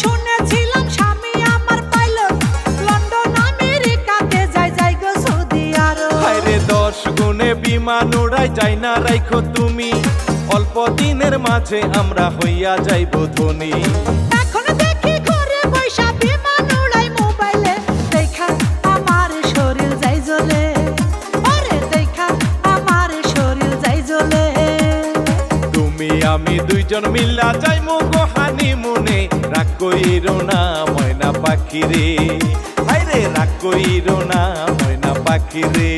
শুনেছিলাম স্বামী আমার পাইলট লন্ডন আমেরিকাতে যাই যাই গো সৌদি আরব। হায়রে দশ গুণে বিমান উড়াই যাই না রাইখো তুমি। অল্প দিনের মাঝে আমরা হইয়া যাইব ধনী। এখন দেখি ঘরে বিমান উড়াই মোবাইলে। দেখা আমার শরীর যাই জ্বলে। ওরে দেখা আমার শরীর যাই জ্বলে। তুমি আমি দুইজন মিল্লা যাইমু গোহানি মুনে কইরো না ময়না পাখি রে হায়রে রাগ কইরো না ময়না পাখি রে